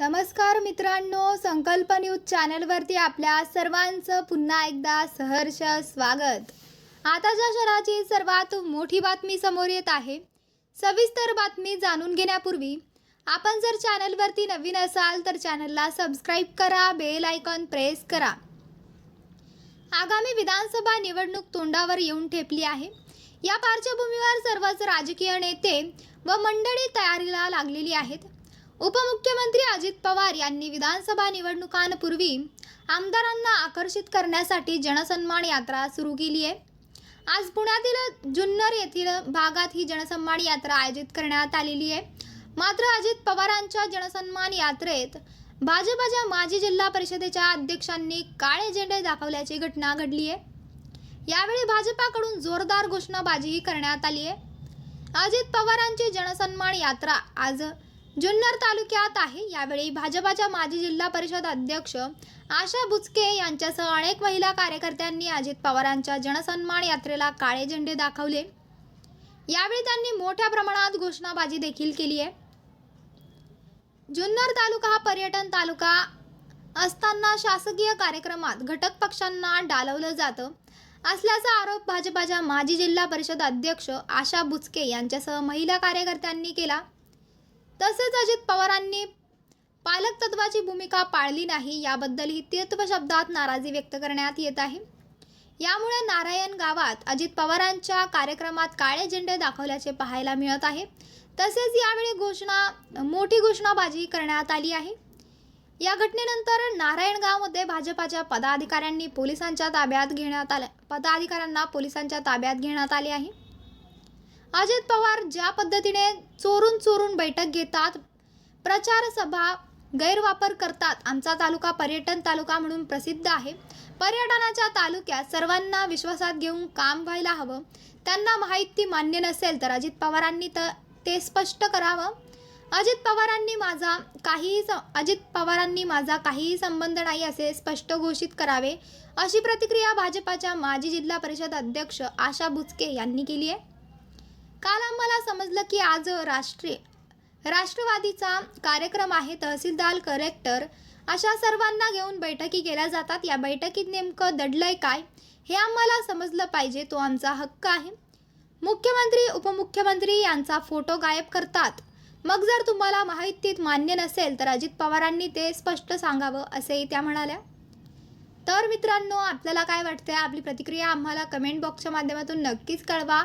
नमस्कार मित्रांनो संकल्प न्यूज चॅनलवरती आपल्या सर्वांचं पुन्हा एकदा सहर्ष स्वागत. आताच्या शहराची सर्वात मोठी बातमी समोर येत आहे. सविस्तर बातमी जाणून घेण्यापूर्वी आपण जर चॅनलवरती नवीन असाल तर चॅनलला सबस्क्राईब करा बेल आयकॉन प्रेस करा. आगामी विधानसभा निवडणूक तोंडावर येऊन ठेपली आहे. या पार्श्वभूमीवर सर्वच राजकीय नेते व मंडळी तयारीला लागलेली आहेत. उपमुख्यमंत्री अजित पवार यांनी विधानसभा निवडणुकांपूर्वी आमदारांना आकर्षित करण्यासाठी जनसन्मान यात्रा सुरू केली आहे. आज पुण्यातील जुन्नर येथील भागात ही जनसन्मान यात्रा आयोजित करण्यात आलेली आहे. मात्र अजित पवारांच्या जनसन्मान यात्रेत भाजपाच्या माजी जिल्हा परिषदेच्या अध्यक्षांनी काळे झेंडे दाखवल्याची घटना घडली आहे. यावेळी भाजपाकडून जोरदार घोषणाबाजीही करण्यात आली आहे. अजित पवारांची जनसन्मान यात्रा आज जुन्नर तालुक्यात आहे. यावेळी भाजपाच्या माजी जिल्हा परिषद अध्यक्ष आशा बुचके यांच्यासह अनेक महिला कार्यकर्त्यांनी अजित पवारांच्या जनसन्मान यात्रेला काळे झेंडे दाखवले. यावेळी त्यांनी मोठ्या प्रमाणात घोषणाबाजी देखील केली आहे. जुन्नर तालुका हा पर्यटन तालुका असताना शासकीय कार्यक्रमात घटक पक्षांना डालवलं जातं असल्याचा आरोप भाजपाच्या माजी जिल्हा परिषद अध्यक्ष आशा बुचके यांच्यासह महिला कार्यकर्त्यांनी केला. तसेच अजित पवारांनी पालक तत्वाची भूमिका पाळली नाही याबद्दलही तीर्थ शब्दात नाराजी व्यक्त करण्यात येत आहे. यामुळे नारायण गावात अजित पवारांच्या कार्यक्रमात काळे झेंडे दाखवल्याचे पाहायला मिळत आहे. तसेच यावेळी घोषणा मोठी घोषणाबाजी करण्यात आली आहे. या घटनेनंतर नारायणगावमध्ये भाजपाच्या पदाधिकाऱ्यांनी पोलिसांच्या ताब्यात घेण्यात आल्या पदाधिकाऱ्यांना पोलिसांच्या ताब्यात घेण्यात आले आहे. अजित पवार ज्या पद्धतीने चोरून चोरून बैठक घेतात प्रचार सभा गैरवापर करतात आमचा तालुका पर्यटन तालुका म्हणून प्रसिद्ध आहे. पर्यटनाच्या तालुक्यात सर्वांना विश्वासात घेऊन काम व्हायला हवं त्यांना माहिती मान्य नसेल तर अजित पवारांनी तर ते स्पष्ट करावं. अजित पवारांनी माझा काहीही स अजित पवारांनी माझा काहीही संबंध नाही असे स्पष्ट घोषित करावे अशी प्रतिक्रिया भाजपाच्या माजी जिल्हा परिषद अध्यक्ष आशा बुचके यांनी केली आहे. काल आम्हाला समजलं की आज राष्ट्रीय राष्ट्रवादीचा कार्यक्रम आहे. तहसीलदार कलेक्टर अशा सर्वांना घेऊन बैठकी केल्या जातात. या बैठकीत नेमकं दडलंय काय हे आम्हाला समजलं पाहिजे. तो आमचा हक्क आहे. मुख्यमंत्री उपमुख्यमंत्री यांचा फोटो गायब करतात. मग जर तुम्हाला माहितीत मान्य नसेल तर अजित पवारांनी ते स्पष्ट सांगावं असेही त्या म्हणाल्या. तर मित्रांनो आपल्याला काय वाटतंय? आपली प्रतिक्रिया आम्हाला कमेंट बॉक्सच्या माध्यमातून नक्कीच कळवा.